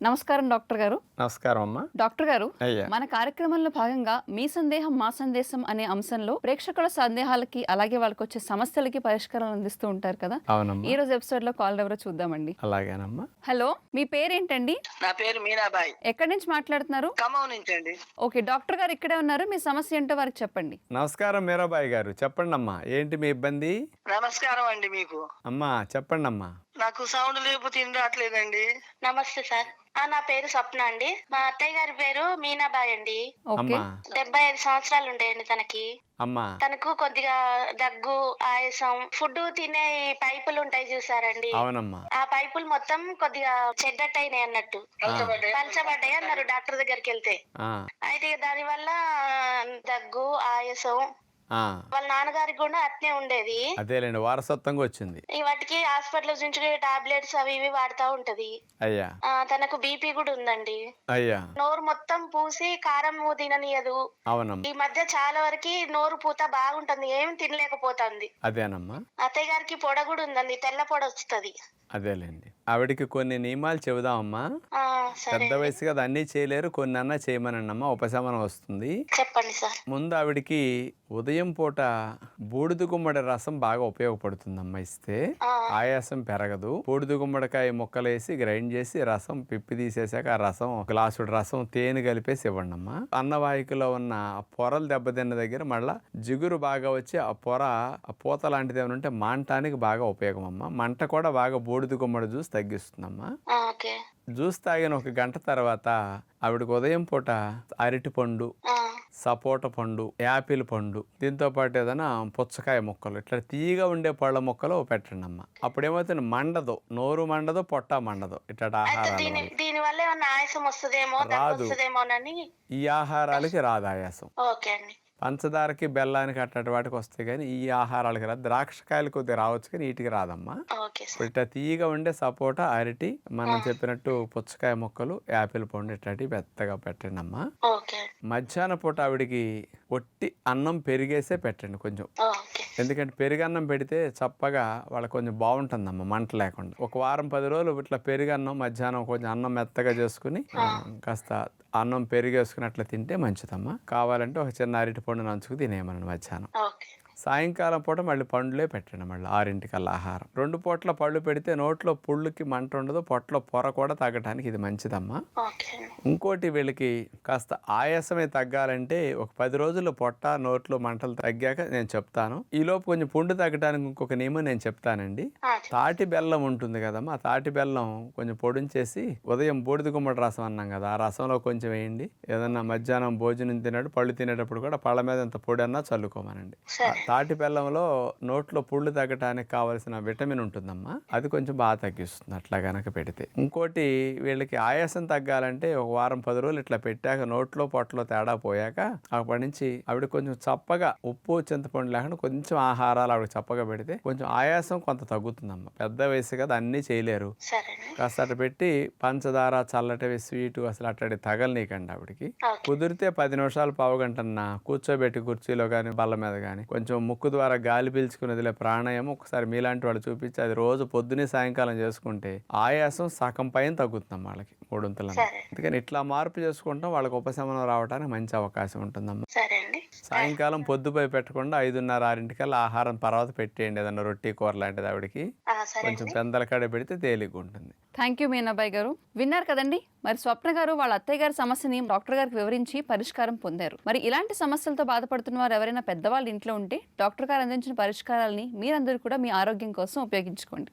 నమస్కారం డాక్టర్ గారు. నమస్కారం అమ్మా. డాక్టర్ గారు మన కార్యక్రమంలో భాగంగా మీ సందేహం మా సందేశం అనే అంశంలో ప్రేక్షకుల సందేహాలకి అలాగే వాళ్ళకి వచ్చే సమస్యలకి పరిష్కారాలు అందిస్తూ ఉంటారు కదా. అవునమ్మా. ఈ రోజు ఎపిసోడ్లో కాల్ ఎవరో చూద్దామండి. అలాగేనమ్మా. హలో మీ పేరేంటండి? నా పేరు మీనాబాయి. ఎక్కడి నుంచి మాట్లాడుతున్నారు? ఖమ్మం నుంచి అండి ఓకే డాక్టర్ గారు ఇక్కడే ఉన్నారు. మీ సమస్య ఏంటో వారికి చెప్పండి. నమస్కారం మీరాబాయి గారు. చెప్పండి అమ్మా ఏంటి మీ ఇబ్బంది? నమస్కారం అండి మీకు. అమ్మా చెప్పండి అమ్మా నాకు సౌండ్ లేపు తిండి రావట్లేదండి నమస్తే సార్. ఆ, నా పేరు స్వప్న అండి. మా అత్తయ్య గారి పేరు మీనాబాయ్ అండి. ఓకే. అమ్మా. డెబ్బై ఐదు సంవత్సరాలు ఉండేయండి తనకి. అమ్మా. తనకు కొద్దిగా దగ్గు ఆయాసం ఫుడ్ తినే పైపులు ఉంటాయి చూసారండి. అవునమ్మా. ఆ పైపులు మొత్తం కొద్దిగా చెడ్డట్టయినాయి అన్నట్టు. పలచబడ్డాయి. అన్నారు డాక్టర్ దగ్గరికి వెళ్తే. ఆ, అయితే దాని వల్ల దగ్గు ఆయాసం వాళ్ళ నాన్నగారికి కూడా అట్నే ఉండేది. అదేలేండి వారసత్వంగా వచ్చింది. ఈ వాటికి హాస్పిటల్ నుంచి టాబ్లెట్స్ అవి ఇవి వాడుతా ఉంటది. అయ్యా. ఆ, తనకు బీపీ కూడా ఉందండి. అయ్యా. నోరు మొత్తం పూసి కారం తిననీయదు. అవునమ్మా. ఈ మధ్య చాలా వరకు నోరు పూత బాగుంటుంది ఏం తినలేకపోతుంది. అదేనమ్మా. అత్తయ్య గారికి పొడ కూడా ఉందండి తెల్ల పొడ వస్తుంది. అదేలేండి. ఆవిడకి కొన్ని నియమాలు చెబుదామమ్మా. పెద్ద వయసు కదా అన్నీ చేయలేరు. కొన్ని అన్నా చేయమనండి ఉపశమనం వస్తుంది. చెప్పండి సార్. ముందు ఆవిడకి ఉదయం పూట బూడిద గుమ్మడి రసం బాగా ఉపయోగపడుతుందమ్మా ఇస్తే ఆయాసం పెరగదు. బూడిద గుమ్మడికాయ ముక్కలేసి గ్రైండ్ చేసి రసం పిప్పి తీసేసాక ఆ రసం ఒక గ్లాసుడు రసం తేనె కలిపేసి ఇవ్వండి అమ్మా అన్నవాహికలో ఉన్న ఆ పొరలు దెబ్బతిన్న దగ్గర మళ్ళా జిగురు బాగా వచ్చి ఆ పొర ఆ పూత లాంటిది ఏమైనా ఉంటే మాంటానికి బాగా ఉపయోగం అమ్మా మంట కూడా బాగా బూడిద గుమ్మడి జ్యూస్ తగ్గిస్తుందమ్మా. జ్యూస్ తాగిన ఒక గంట తర్వాత ఆవిడకి ఉదయం పూట అరటి పండు సపోటా పండు యాపిల్ పండు దీంతో పాటు ఏదైనా పుచ్చకాయ ముక్కలు ఇట్లా తీయగా ఉండే పళ్ళ ముక్కలు పెట్టండి అమ్మ అప్పుడేమవుతుంది మండదు నోరు మండదు పొట్ట మండదు ఇట్లా ఆహారాల రాదు. ఈ ఆహారాలకి రాదు ఆయాసం. పంచదారకి బెల్లానికి అట్లాంటి వాటికి వస్తాయి కానీ ఈ ఆహారాలకి రాదు. ద్రాక్షకాయలు కొద్దిగా రావచ్చు కానీ వీటికి రాదమ్మా. ఇప్పుడు ఇట్లా తీయగా ఉండే సపోటా అరటి మనం చెప్పినట్టు పుచ్చకాయ ముక్కలు యాపిల్ పండు ఇట్లాంటివి పెద్దగా పెట్టండి అమ్మా. మధ్యాహ్న పూట ఆవిడికి ఒట్టి అన్నం పెరిగేసే పెట్టండి కొంచెం. ఎందుకంటే పెరుగన్నం పెడితే చప్పగా వాళ్ళకి కొంచెం బాగుంటుందమ్మా మంట లేకుండా. ఒక వారం పది రోజులు ఇట్లా పెరుగన్నం మధ్యాహ్నం కొంచెం అన్నం మెత్తగా చేసుకుని కాస్త అన్నం పెరిగేసుకుని అట్లా తింటే మంచిదమ్మా. కావాలంటే ఒక చిన్న అరటి పండు నంచుకు తినేయమని మధ్యాహ్నం. సాయంకాలం పూట మళ్ళీ పండ్లే పెట్టండి మళ్ళీ ఆరింటికల్లా ఆహారం. రెండు పూట్ల పళ్ళు పెడితే నోట్లో పుళ్ళుకి మంట ఉండదు పొట్టలో పొర కూడా తగ్గడానికి ఇది మంచిదమ్మా. ఇంకోటి వీళ్ళకి కాస్త ఆయాసమే తగ్గాలంటే ఒక పది రోజులు పొట్ట నోట్లో మంటలు తగ్గాక నేను చెప్తాను. ఈ లోపు కొంచెం పుండు తగ్గడానికి ఇంకొక నియమం నేను చెప్తానండి. తాటి బెల్లం ఉంటుంది కదమ్మా ఆ తాటి బెల్లం కొంచెం పొడించేసి ఉదయం బూడిద గుమ్మడి రసం అన్నాం కదా ఆ రసంలో కొంచెం వేయండి. ఏదన్నా మధ్యాహ్నం భోజనం తినేటప్పుడు పళ్ళు తినేటప్పుడు కూడా పళ్ళ మీద ఎంత పొడి అన్నా చల్లుకోమనండి. తాటి బెల్లంలో నోట్లో పుళ్ళు తగ్గటానికి కావలసిన విటమిన్ ఉంటుందమ్మా. అది కొంచెం బాగా తగ్గిస్తుంది. అట్లా గనక పెడితే. ఇంకోటి వీళ్ళకి ఆయాసం తగ్గాలంటే ఒక వారం పది రోజులు ఇట్లా పెట్టాక నోట్లో పొట్టలో తేడా పోయాక అప్పటి నుంచి ఆవిడ కొంచెం చప్పగా ఉప్పు చింతపండు లేకుండా కొంచెం ఆహారాలు ఆవిడ చప్పగా పెడితే కొంచెం ఆయాసం కొంత తగ్గుతుందమ్మా. పెద్ద వయసు కదా అన్నీ చేయలేరు. కాస్త అటు పెట్టి పంచదార చల్లటివి స్వీటు అసలు అట్టడి తగలనీకండి ఆవిడకి. కుదిరితే పది నిమిషాలు పావు గంటన్న కూర్చోబెట్టి కుర్చీలో కానీ బల్ల మీద కానీ కొంచెం ముక్కు ద్వారా గాలి పీల్చుకునేదిలే ప్రాణాయామం ఒకసారి మీలాంటి వాళ్ళు చూపించి అది రోజు పొద్దునే సాయంకాలం చేసుకుంటే ఆయాసం సగం పైన తగ్గుతుందమ్మా వాళ్ళకి మూడొంతుల. అందుకని ఇట్లా మార్పు చేసుకుంటాం వాళ్ళకి ఉపశమనం రావడానికి మంచి అవకాశం ఉంటుందమ్మా. సాయంకాలం పొద్దుపై పెట్టకుండా ఐదున్నర ఆరింటికల్లా ఆహారం తర్వాత పెట్టేయండి ఏదన్నా రొట్టి కూర లాంటిది ఆవిడకి. కొంచెం పెందల కడ పెడితే తేలిగ్గా ఉంటుంది థ్యాంక్ యూ మీనాబాయ్ గారు. విన్నారు కదండి? మరి స్వప్న గారు వాళ్ళ అత్తయ్య గారి సమస్యని డాక్టర్ గారికి వివరించి పరిష్కారం పొందారు. మరి ఇలాంటి సమస్యలతో బాధపడుతున్న వారు ఎవరైనా పెద్దవాళ్ళు ఇంట్లో ఉంటే డాక్టర్ గారు అందించిన పరిష్కారాలని మీరందరూ కూడా మీ ఆరోగ్యం కోసం ఉపయోగించుకోండి.